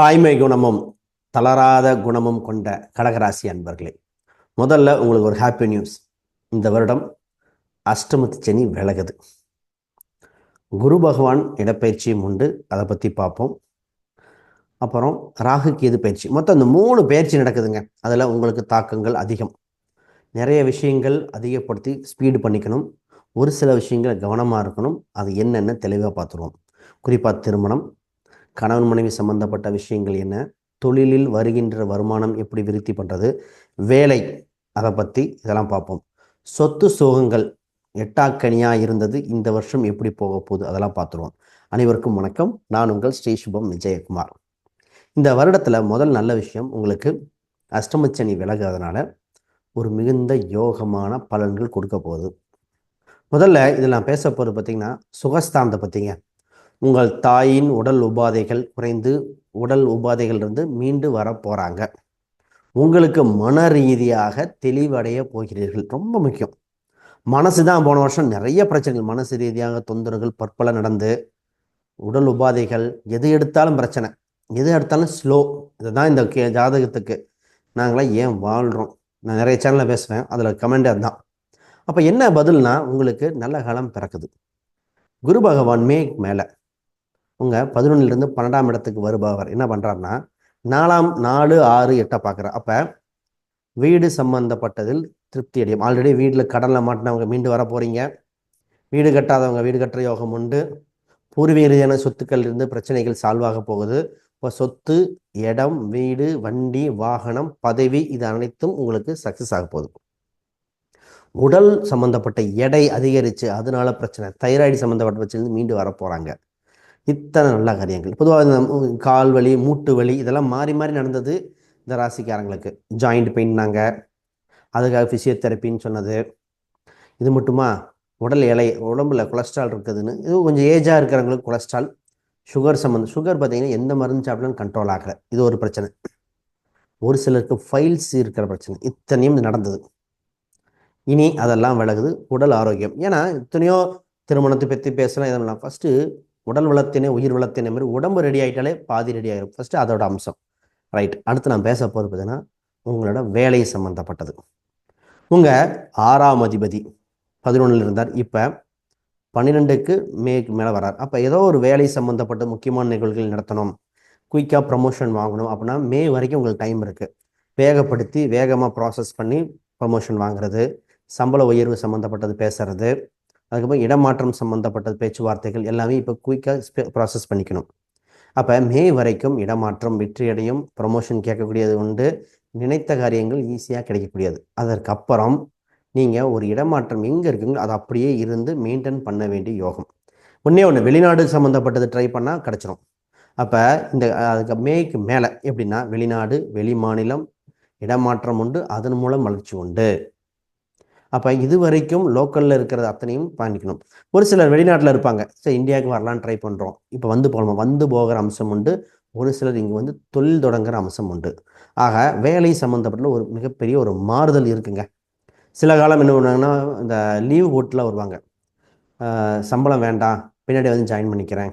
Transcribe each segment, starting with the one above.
தாய்மை குணமும் தளராத குணமும் கொண்ட கடகராசி அன்பர்களே முதல்ல உங்களுக்கு ஒரு ஹாப்பி நியூஸ் இந்த வருடம் அஷ்டமத்து சனி விலகுது. குரு பகவான் இடப்பயிற்சியும் உண்டு. அதை பற்றி பார்ப்போம். அப்புறம் ராகு கேது பயிற்சி. மொத்தம் இந்த மூணு பயிற்சி நடக்குதுங்க. அதில் உங்களுக்கு தாக்கங்கள் அதிகம். நிறைய விஷயங்கள் அதிகப்படுத்தி ஸ்பீடு பண்ணிக்கணும். ஒரு சில விஷயங்கள் கவனமாக இருக்கணும். அது என்னென்னு தெளிவாக பார்த்துருவோம். குறிப்பாக திருமணம் கணவன் மனைவி சம்பந்தப்பட்ட விஷயங்கள் என்ன? தொழிலில் வருகின்ற வருமானம் எப்படி விருத்தி பண்ணுறது வேலை அதை பற்றி இதெல்லாம் பார்ப்போம். சொத்து சோகங்கள் எட்டாக்கனியாக இருந்தது இந்த வருஷம் எப்படி போக போகுது? அதெல்லாம் பார்த்துருவோம். அனைவருக்கும் வணக்கம். நான் உங்கள் ஸ்ரீ சுபம் விஜயகுமார். இந்த வருடத்தில் முதல் நல்ல விஷயம் உங்களுக்கு அஷ்டமச்சனி விலகாதனால ஒரு மிகுந்த யோகமான பலன்கள் கொடுக்க போகுது. முதல்ல இதில் நான் பேச போகிறது பார்த்தீங்கன்னா சுகஸ்தானத்தை பற்றிங்க உங்கள் தாயின் உடல் உபாதைகள் குறைந்து உடல் உபாதைகள் இருந்து மீண்டு வர போகிறாங்க உங்களுக்கு மன ரீதியாக தெளிவடைய போகிறீர்கள். ரொம்ப முக்கியம். மனசு தான் போன வருஷம் நிறைய பிரச்சனைகள். மனசு ரீதியாக தொந்தரவுகள் பற்பல நடந்து. உடல் உபாதைகள் எது எடுத்தாலும் பிரச்சனை. எது எடுத்தாலும் ஸ்லோ இதுதான் இந்த கே ஜாதகத்துக்கு. நாங்களாம் ஏன் வாழ்கிறோம் நான் நிறைய சேனலில் பேசுவேன். அதில் கமெண்ட் அதுதான். அப்போ என்ன பதில்னா உங்களுக்கு நல்ல காலம் பிறக்குது. குரு பகவான் மே மேலே. உங்கள் பதினொன்னுலேருந்து பன்னெண்டாம் இடத்துக்கு வருபவர். என்ன பண்ணுறாருன்னா நாலாம் நாலு ஆறு எட்டை பார்க்குற அப்போ வீடு சம்பந்தப்பட்டதில் திருப்தி அடையும். ஆல்ரெடி வீட்டில் கடனில் மாட்டினவங்க மீண்டு வர போகிறீங்க வீடு கட்டாதவங்க வீடு கட்டுற யோகம் உண்டு. பூர்வீக ரீதியான சொத்துக்கள் இருந்து பிரச்சனைகள் சால்வ் போகுது. இப்போ சொத்து இடம் வீடு வண்டி வாகனம் பதவி இது அனைத்தும் உங்களுக்கு சக்ஸஸ் ஆக போகுது. உடல் சம்பந்தப்பட்ட எடை அதிகரித்து அதனால பிரச்சனை. தைராய்டு சம்மந்தப்பட்ட பிரச்சனை மீண்டு வர போகிறாங்க இத்தனை நல்ல காரியங்கள். பொதுவாக இந்த கால் வலி மூட்டு வலி இதெல்லாம் மாறி மாறி நடந்தது இந்த ராசிக்காரங்களுக்கு. ஜாயிண்ட் பெயின்னாங்க அதுக்காக ஃபிசியோதெரப்பின்னு சொன்னது. இது மட்டுமா? உடல் இலை உடம்புல கொலஸ்ட்ரால் இருக்குதுன்னு. இது கொஞ்சம் ஏஜாக இருக்கிறவங்களுக்கு கொலஸ்ட்ரால். சுகர் சம்மந்தம் சுகர் பார்த்தீங்கன்னா எந்த மருந்து சாப்பிடலாம் கண்ட்ரோல் ஆகலை. இது ஒரு பிரச்சனை. ஒரு சிலருக்கு ஃபைல்ஸ் இருக்கிற பிரச்சனை. இத்தனையும் நடந்தது. இனி அதெல்லாம் விலகுது. உடல் ஆரோக்கியம். ஏன்னா இத்தனையோ திருமணத்தை பற்றி பேசலாம். இதெல்லாம் ஃபஸ்ட்டு உடல் வளத்தினே உயிர் வளத்தினே மாதிரி உடம்பு ரெடி ஆகிட்டாலே பாதி ரெடி ஆகிடும் ஃபஸ்ட்டு அதோட அம்சம். ரைட் அடுத்து நான் பேச போகிறது பார்த்தீங்கன்னா உங்களோட வேலை சம்மந்தப்பட்டது உங்கள் ஆறாம் அதிபதி பதினொன்றில் இருந்தார். இப்போ பன்னிரெண்டுக்கு மேக்கு மேலே வரார் அப்போ ஏதோ ஒரு வேலை சம்மந்தப்பட்ட முக்கியமான நிகழ்வுகள் நடத்தணும். குயிக்காக ப்ரமோஷன் வாங்கணும் அப்படின்னா மே வரைக்கும் உங்களுக்கு டைம் இருக்குது வேகப்படுத்தி வேகமாக ப்ராசஸ் பண்ணி ப்ரமோஷன் வாங்குறது சம்பள உயர்வு சம்மந்தப்பட்டது பேசுறது அதுக்கப்புறம் இடமாற்றம் சம்மந்தப்பட்ட பேச்சுவார்த்தைகள் எல்லாமே இப்போ குயிக்காக ப்ராசஸ் பண்ணிக்கணும். அப்போ மே வரைக்கும் இடமாற்றம் வெற்றியடையும் ப்ரமோஷன் கேட்கக்கூடியது உண்டு நினைத்த காரியங்கள் ஈஸியாக கிடைக்கக்கூடியது. அதற்கு அப்புறம் நீங்கள் ஒரு இடமாற்றம் எங்கே இருக்குங்களோ அது அப்படியே இருந்து மெயின்டைன் பண்ண வேண்டிய யோகம். ஒன்றே ஒன்று வெளிநாடு சம்மந்தப்பட்டது ட்ரை பண்ணால் கிடச்சிரும். அப்போ இந்த அதுக்கு மேய்க்கு மேலே எப்படின்னா வெளிநாடு வெளி மாநிலம் இடமாற்றம் உண்டு அதன் மூலம் வளர்ச்சி உண்டு. அப்போ இது வரைக்கும் லோக்கலில் இருக்கிறது அத்தனையும் பண்ணிக்கணும் ஒரு சிலர் வெளிநாட்டில் இருப்பாங்க. சரி இந்தியாவுக்கு வரலான்னு ட்ரை பண்ணுறோம் இப்போ வந்து போகலாமா வந்து போகிற அம்சம் உண்டு. ஒரு சிலர் இங்கே வந்து தொழில் தொடங்குற அம்சம் உண்டு. ஆக வேலை சம்மந்தப்பட்ட ஒரு மிகப்பெரிய ஒரு மாறுதல் இருக்குங்க. சில காலம் என்ன பண்ணுவாங்கன்னா இந்த லீவ் போட்டில் வருவாங்க. சம்பளம் வேண்டாம் பின்னாடி வந்து ஜாயின் பண்ணிக்கிறேன்.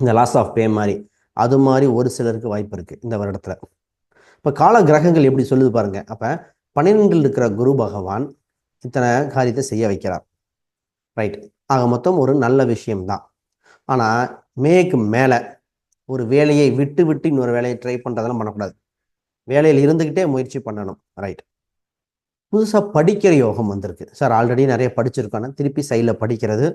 இந்த லாஸ் ஆஃப் பே மாதிரி. அது மாதிரி ஒரு சிலருக்கு வாய்ப்பு இருக்குது இந்த வருடத்தில். இப்போ கால கிரகங்கள் எப்படி சொல்லுது பாருங்கள் அப்போ பன்னிரெண்டில் இருக்கிற குரு பகவான் இத்தனை காரியத்தை செய்ய வைக்கிறார். ரைட் ஆக மொத்தம் ஒரு நல்ல விஷயம்தான். ஆனால் மேக்கு மேலே ஒரு வேலையை விட்டு விட்டு இன்னொரு வேலையை ட்ரை பண்ணுறதெல்லாம் பண்ணக்கூடாது. வேலையில் இருந்துக்கிட்டே முயற்சி பண்ணணும். ரைட் புதுசாக படிக்கிற யோகம் வந்திருக்கு. சார் ஆல்ரெடி நிறைய படிச்சிருக்கானே. திருப்பி சைடில் படிக்கிறது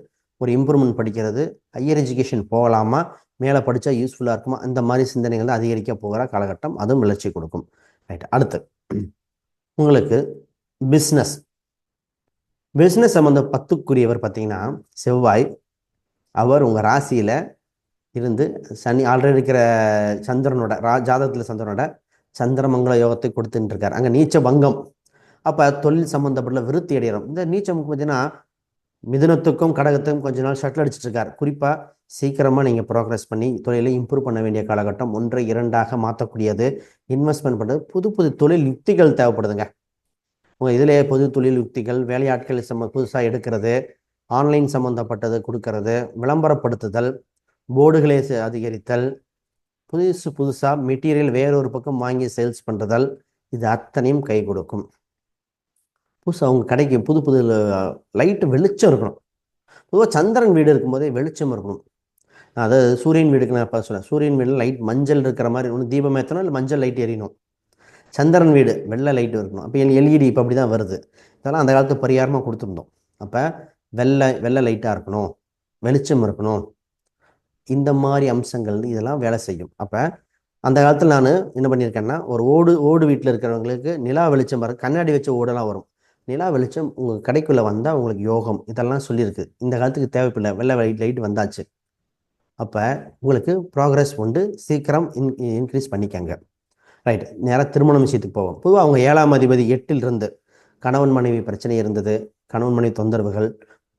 ஒரு இம்ப்ரூவ்மெண்ட் படிக்கிறது ஹையர் எஜுகேஷன் போகலாமா மேலே படித்தா யூஸ்ஃபுல்லாக இருக்குமா இந்த மாதிரி சிந்தனைகள் தான் அதிகரிக்க போகிற காலகட்டம். அதுவும் வளர்ச்சி கொடுக்கும். ரைட் அடுத்து உங்களுக்கு பிஸ்னஸ் பிஸ்னஸ் சம்மந்த பத்துக்குரியவர் பார்த்தீங்கன்னா செவ்வாய் அவர் உங்கள் ராசியில் இருந்து சனி ஆல்ரெடி இருக்கிற சந்திரனோட ரா ஜாதகத்தில் சந்திரனோட சந்திரமங்கல யோகத்தை கொடுத்துட்டு இருக்கார் அங்கே நீச்ச பங்கம். அப்போ தொழில் சம்மந்தப்பட்ட விருத்தி அடையிறோம் இந்த நீச்சம் பார்த்தீங்கன்னா மிதுனத்துக்கும் கடகத்துக்கும் கொஞ்ச நாள் ஷட்டில் அடிச்சிட்டு இருக்கார் குறிப்பாக சீக்கிரமாக நீங்கள் ப்ரோக்ரஸ் பண்ணி தொழிலை இம்ப்ரூவ் பண்ண வேண்டிய காலகட்டம் ஒன்றை இரண்டாக மாற்றக்கூடியது. இன்வெஸ்ட்மெண்ட் பண்ணுறது புது புது தொழில் யுக்திகள் தேவைப்படுதுங்க. உங்கள் இதிலே பொது தொழில் யுக்திகள் வேலையாட்கள் சம்ம புதுசாக எடுக்கிறது ஆன்லைன் சம்மந்தப்பட்டது கொடுக்கறது விளம்பரப்படுத்துதல் போர்டுகளை அதிகரித்தல் புதுசு புதுசாக மெட்டீரியல் வேறொரு பக்கம் வாங்கி சேல்ஸ் பண்ணுறதால் இது அத்தனையும் கை கொடுக்கும். புதுசாக அவங்க கடைக்கு புது புது லைட்டு வெளிச்சம் இருக்கணும். பொதுவாக சந்திரன் வீடு இருக்கும்போதே வெளிச்சம் இருக்கணும். அதாவது சூரியன் வீடுக்கு நான் இப்போ சொன்னேன் சூரியன் வீடு லைட் மஞ்சள் இருக்கிற மாதிரி ஒன்று தீபம் ஏற்றணும் இல்லை மஞ்சள் லைட் எரியணும். சந்திரன் வீடு வெள்ளை லைட் இருக்கணும். அப்போ எல்இடி இப்போ அப்படி தான் வருது. இதெல்லாம் அந்த காலத்து பரிகாரமாக கொடுத்துருந்தோம். அப்போ வெள்ளை வெள்ளை லைட்டாக இருக்கணும். வெளிச்சம் இருக்கணும். இந்த மாதிரி அம்சங்கள் இதெல்லாம் வேலை செய்யும். அப்போ அந்த காலத்தில் நான் என்ன பண்ணியிருக்கேன்னா ஒரு ஓடு ஓடு வீட்டில் இருக்கிறவங்களுக்கு நிலா வெளிச்சம் வரும் கண்ணாடி வச்ச ஓடெல்லாம் வரும். நிலா வெளிச்சம் உங்கள் கடைக்குள்ளே வந்தால் உங்களுக்கு யோகம். இதெல்லாம் சொல்லியிருக்கு. இந்த காலத்துக்கு தேவைப்படலை. வெள்ளை லைட் லைட் வந்தாச்சு. அப்போ உங்களுக்கு ப்ராக்ரஸ் உண்டு. சீக்கிரம் இன் இன்க்ரீஸ் பண்ணிக்கங்க. ரைட் நேராக திருமணம் விஷயத்துக்கு போவோம். பொதுவாக அவங்க ஏழாம் அதிபதி எட்டில் இருந்து கணவன் மனைவி பிரச்சனை இருந்தது. கணவன் மனைவி தொந்தரவுகள்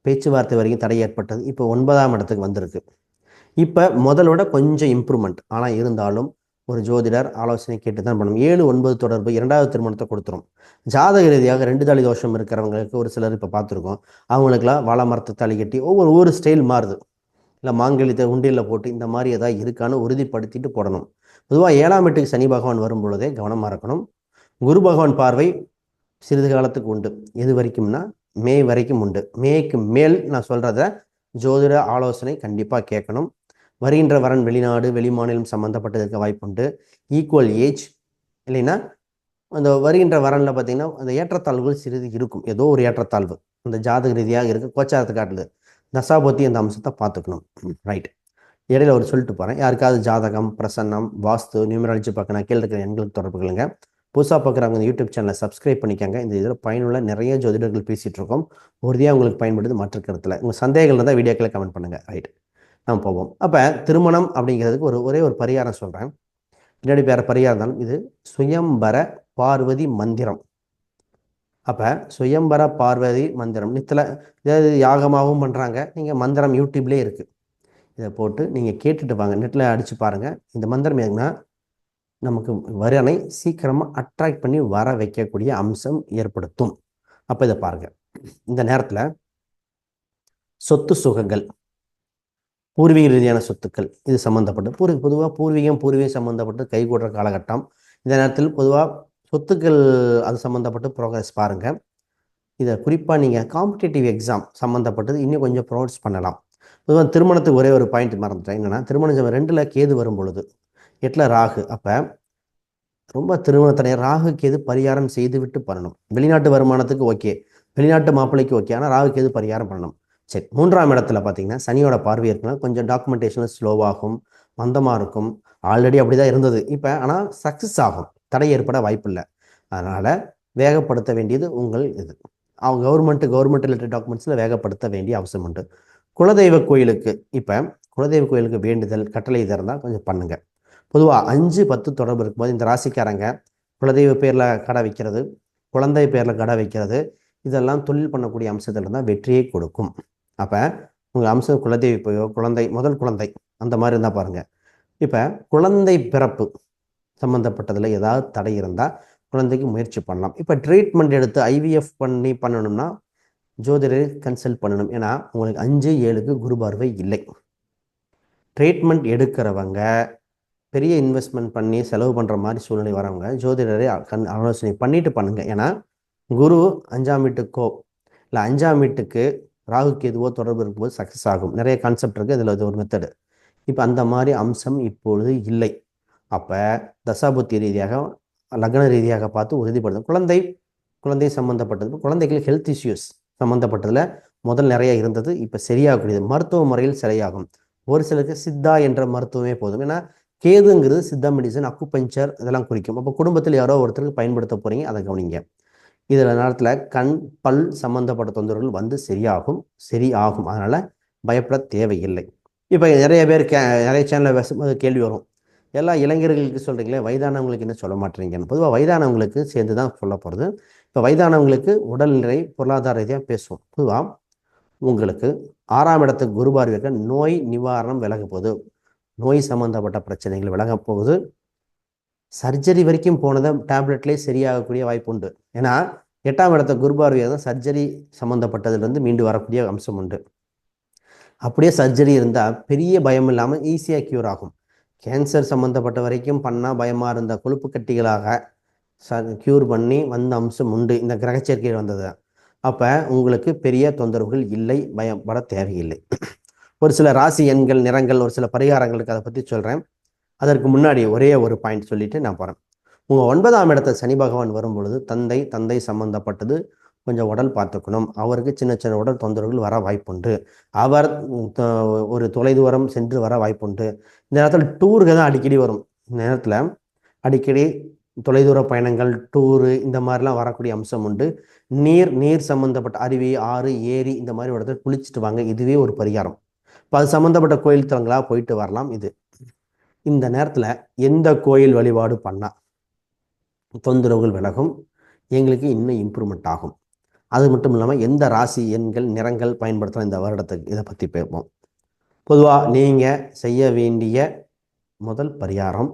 பேச்சுவார்த்தை வரைக்கும் தடை ஏற்பட்டது. இப்போ ஒன்பதாம் இடத்துக்கு வந்திருக்கு. இப்போ முதலோட கொஞ்சம் இம்ப்ரூவ்மெண்ட் ஆனால் இருந்தாலும் ஒரு ஜோதிடர் ஆலோசனை கேட்டு தான் பண்ணணும். ஏழு ஒன்பது தொடர்பு இரண்டாவது திருமணத்தை கொடுத்துரும். ஜாதக ரீதியாக ரெண்டு தாலி தோஷம் இருக்கிறவங்களுக்கு ஒரு சிலர் இப்போ பார்த்துருக்கோம். அவங்களுக்குலாம் வாழை மரத்தை தாலி கட்டி ஒவ்வொரு ஒவ்வொரு ஸ்டைல் மாறுது. இல்லை மாங்கல்யத்தை உண்டியில் போட்டு இந்த மாதிரி ஏதாவது இருக்கான்னு உறுதிப்படுத்திட்டு போடணும். பொதுவாக ஏழாம் வீட்டுக்கு சனி பகவான் வரும் பொழுதே கவனமாக இருக்கணும். குரு பகவான் பார்வை சிறிது காலத்துக்கு உண்டு. எது வரைக்கும்னா மே வரைக்கும் உண்டு. மேக்கு மேல் நான் சொல்கிறத ஜோதிட ஆலோசனை கண்டிப்பாக கேட்கணும். வருகின்ற வரன் வெளிநாடு வெளிமாநிலம் சம்மந்தப்பட்டதற்கு வாய்ப்புண்டு ஈக்குவல் ஏஜ் இல்லைன்னா அந்த வருகின்ற வரனில் பார்த்தீங்கன்னா அந்த ஏற்றத்தாழ்வுகள் சிறிது இருக்கும். ஏதோ ஒரு ஏற்றத்தாழ்வு. அந்த ஜாதக ரீதியாக இருக்குது கோச்சாரத்தை காட்டுது. தசாபத்தி அந்த அம்சத்தை பார்த்துக்கணும். ரைட் இடையில ஒரு சொல்லிட்டு போகிறேன் யாருக்காவது ஜாதகம் பிரசன்னம் வாஸ்து நியூமராலஜி பார்க்கணும் கீழே இருக்கிற எண்களுக்கு தொடர்புகளுங்க புதுசாக பார்க்குறவங்க இந்த யூடியூப் சேனலை சப்ஸ்கிரைப் பண்ணிக்கோங்க. இந்த இதில் பயனுள்ள நிறைய ஜோதிடர்கள் பேசிகிட்டு இருக்கோம். உறுதியாக உங்களுக்கு பயன்படுது மற்ற கருத்தில். உங்கள் சந்தேகங்கள் இருந்தால் வீடியோக்களை கமெண்ட் பண்ணுங்கள் ரைட் நம்ம போவோம். அப்போ திருமணம் அப்படிங்கிறதுக்கு ஒரு ஒரே ஒரு பரிகாரம் சொல்கிறேன் பின்னாடி வேறு பரிகாரம் தான் இது சுயம்பர பார்வதி மந்திரம். அப்போ சுயம்பர பார்வதி மந்திரம். நித்தில ஏதாவது யாகமாகவும் பண்ணுறாங்க நீங்கள் மந்திரம் யூடியூப்லேயே இருக்குது இதை போட்டு நீங்கள் கேட்டுட்டு வாங்க. நெட்டில் அடித்து பாருங்கள் இந்த மந்திரம் எதுனா நமக்கு வரனை சீக்கிரமாக அட்ராக்ட் பண்ணி வர வைக்கக்கூடிய அம்சம் ஏற்படுத்தும். அப்போ இதை பாருங்கள் இந்த நேரத்தில் சொத்து சுகங்கள் பூர்வீக ரீதியான சொத்துக்கள் இது சம்மந்தப்பட்டு பூர் பொதுவாக பூர்வீகம் பூர்வீகம் சம்மந்தப்பட்டு கைகூடுற காலகட்டம். இந்த நேரத்தில் பொதுவாக சொத்துக்கள் அது சம்மந்தப்பட்டு ப்ரோக்ரஸ் பாருங்கள் இதை குறிப்பாக நீங்கள் காம்படிட்டிவ் எக்ஸாம் சம்மந்தப்பட்டது இன்னும் கொஞ்சம் ப்ரோட்ஸ் பண்ணலாம். பொதுவாக திருமணத்துக்கு ஒரே ஒரு பாயிண்ட் மறந்துட்டேன். என்னென்னா திருமணம் ரெண்டில் கேது வரும் பொழுது எட்டில் ராகு. அப்போ ரொம்ப திருமணத்தனை ராகு கேது பரிகாரம் செய்து விட்டு பண்ணணும். வெளிநாட்டு வருமானத்துக்கு ஓகே வெளிநாட்டு மாப்பிள்ளைக்கு ஓகே ஆனால் ராகு கேது பரிகாரம் பண்ணணும். சரி மூன்றாம் இடத்துல பார்த்தீங்கன்னா சனியோட பார்வை இருக்குன்னா கொஞ்சம் டாக்குமெண்டேஷன் ஸ்லோவாகும் மந்தமாக இருக்கும். ஆல்ரெடி அப்படி தான் இருந்தது. இப்போ ஆனால் சக்ஸஸ் ஆகும். தடை ஏற்பட வாய்ப்பில்லை அதனால் வேகப்படுத்த வேண்டியது உங்கள் இது. அவங்க கவர்மெண்ட் கவர்மெண்ட் ரிலேட்டட் டாக்குமெண்ட்ஸில் வேகப்படுத்த வேண்டிய அவசியம் உண்டு. குலதெய்வ கோயிலுக்கு இப்போ குலதெய்வ கோயிலுக்கு வேண்டுதல் கட்டளை இது இருந்தால் கொஞ்சம் பண்ணுங்கள் பொதுவாக அஞ்சு பத்து தொடர்பு இருக்கும்போது இந்த ராசிக்காரங்க குலதெய்வ பேரில் கடை வைக்கிறது குழந்தை பேரில் கடை வைக்கிறது இதெல்லாம் தொழில் பண்ணக்கூடிய அம்சத்தில் இருந்தால் வெற்றியை கொடுக்கும். அப்போ உங்கள் அம்சம் குலதெய்வ குழந்தை முதல் குழந்தை அந்த மாதிரி இருந்தால் பாருங்கள் இப்போ குழந்தை பிறப்பு சம்மந்தப்பட்டதில் ஏதாவது தடை இருந்தால் குழந்தைக்கு முயற்சி பண்ணலாம். இப்போ ட்ரீட்மெண்ட் எடுத்து ஐவிஎஃப் பண்ணி பண்ணணும்னா ஜோதிடரை கன்சல்ட் பண்ணணும். ஏன்னா உங்களுக்கு அஞ்சு ஏழுக்கு குரு பார்வை இல்லை. ட்ரீட்மெண்ட் எடுக்கிறவங்க பெரிய இன்வெஸ்ட்மெண்ட் பண்ணி செலவு பண்ணுற மாதிரி சூழ்நிலை வரவங்க ஜோதிடரை கண் ஆலோசனை பண்ணிட்டு பண்ணுங்க. ஏன்னா குரு அஞ்சாம் வீட்டுக்கோ இல்லை அஞ்சாம் வீட்டுக்கு ராகுக்கு எதுவோ தொடர்பு இருக்கும்போது சக்ஸஸ் ஆகும். நிறைய கான்செப்ட் இருக்குது இதில் அது ஒரு மெத்தடு இப்போ அந்த மாதிரி அம்சம் இப்பொழுது இல்லை. அப்போ தசாபுத்தி ரீதியாக லக்ன ரீதியாக பார்த்து உறுதிப்படுத்தும். குழந்தை குழந்தை சம்மந்தப்பட்டது குழந்தைகள் ஹெல்த் இஷ்யூஸ் சம்மந்தப்பட்டதில் முதல் நிறைய இருந்தது இப்போ சரியாகக்கூடியது. மருத்துவ முறையில் சரியாகும். ஒரு சிலருக்கு சித்தா என்ற மருத்துவமே போதும். ஏன்னா கேதுங்கிறது சித்தா மெடிசன் அக்குபஞ்சர் இதெல்லாம் குறிக்கும். அப்போ குடும்பத்தில் யாரோ ஒருத்தருக்கு பயன்படுத்த போகிறீங்க அதை கவனிங்க. இதில் நேரத்தில் கண் பல் சம்மந்தப்பட்ட தொந்தரவுகள் வந்து சரியாகும் சரி ஆகும் அதனால் பயப்பட தேவையில்லை. இப்போ நிறைய பேர் கே நிறைய சேனலில் பேசும்போது கேள்வி வரும். எல்லா இளைஞர்களுக்கு சொல்கிறீங்களே வயதானவங்களுக்கு என்ன சொல்ல மாட்டேறீங்கன்னு. பொதுவாக வயதானவங்களுக்கு சேர்ந்து தான் சொல்ல போகிறது இப்போ வயதானவங்களுக்கு உடல்நிலை பொருளாதார ரீதியாக பேசுவோம். பொதுவாக உங்களுக்கு ஆறாம் இடத்துக்கு குரு வைக்க நோய் நிவாரணம் விலக போகுது. நோய் சம்மந்தப்பட்ட பிரச்சனைகள் விலக போகுது. சர்ஜரி வரைக்கும் போனதை டேப்லெட்லேயே சரியாகக்கூடிய வாய்ப்பு உண்டு. ஏன்னா எட்டாம் இடத்த குருபார்வையாக தான் சர்ஜரி சம்மந்தப்பட்டதுலேருந்து மீண்டு வரக்கூடிய அம்சம் உண்டு. அப்படியே சர்ஜரி இருந்தால் பெரிய பயம் இல்லாமல் ஈஸியாக க்யூர் ஆகும். கேன்சர் சம்மந்தப்பட்ட வரைக்கும் பண்ணால் பயமாக இருந்த கொழுப்பு கட்டிகளாக ச க்யூர் பண்ணி வந்த அம்சம் உண்டு. இந்த கிரகச்சேர்க்கை வந்தது. அப்போ உங்களுக்கு பெரிய தொந்தரவுகள் இல்லை பயப்பட தேவையில்லை. ஒரு சில ராசி எண்கள் நிறங்கள் ஒரு சில பரிகாரங்கள் இருக்குது அதை பற்றி சொல்கிறேன் அதற்கு முன்னாடி ஒரே ஒரு பாயிண்ட் சொல்லிட்டு நான் போகிறேன் உங்கள் ஒன்பதாம் இடத்த சனி பகவான் வரும் பொழுது தந்தை தந்தை சம்பந்தப்பட்டது கொஞ்சம் உடல் பார்த்துக்கணும். அவருக்கு சின்ன சின்ன உடல் தொந்தரவுகள் வர வாய்ப்புண்டு. அவர் ஒரு தொலைதூரம் சென்று வர வாய்ப்புண்டு. இந்த நேரத்தில் டூருக்கு தான் அடிக்கடி வரும். இந்த நேரத்தில் அடிக்கடி தொலைதூர பயணங்கள் டூரு இந்த மாதிரிலாம் வரக்கூடிய அம்சம் உண்டு. நீர் நீர் சம்மந்தப்பட்ட அருவி ஆறு ஏரி இந்த மாதிரி ஒரு இடத்துல குளிச்சுட்டு வாங்க. இதுவே ஒரு பரிகாரம். இப்போ அது சம்மந்தப்பட்ட கோயில் தலங்களாக போயிட்டு வரலாம் இது. இந்த நேரத்தில் எந்த கோயில் வழிபாடு பண்ணால் தொந்தரவுகள் விலகும். எங்களுக்கு இன்னும் இம்ப்ரூவ்மெண்ட் ஆகும். அது மட்டும் இல்லாமல் எந்த ராசி எண்கள் நிறங்கள் பயன்படுத்தலாம் இந்த வருடத்துக்கு? இதை பற்றி பேப்போம் பொதுவாக நீங்கள் செய்ய வேண்டிய முதல் பரிகாரம்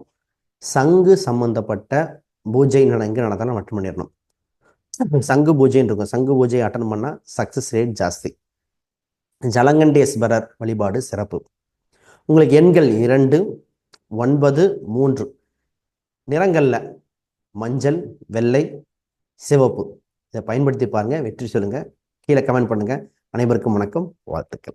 சங்கு சம்பந்தப்பட்ட பூஜை நட எங்கே நடந்தாலும் அட்டன் பண்ணிடணும். சங்கு பூஜைன்னு இருக்கும். சங்கு பூஜை அட்டன் பண்ணால் சக்ஸஸ் ரேட் ஜாஸ்தி. ஜலங்கண்டேஸ்வரர் வழிபாடு சிறப்பு. உங்களுக்கு எண்கள் இரண்டு ஒன்பது மூன்று. நிறங்களில் மஞ்சள் வெள்ளை சிவப்பு. இதை பயன்படுத்தி பாருங்கள் வெற்றி சொல்லுங்கள் கீழே கமெண்ட் பண்ணுங்கள் அனைவருக்கும் வணக்கம். வாழ்த்துக்கள்.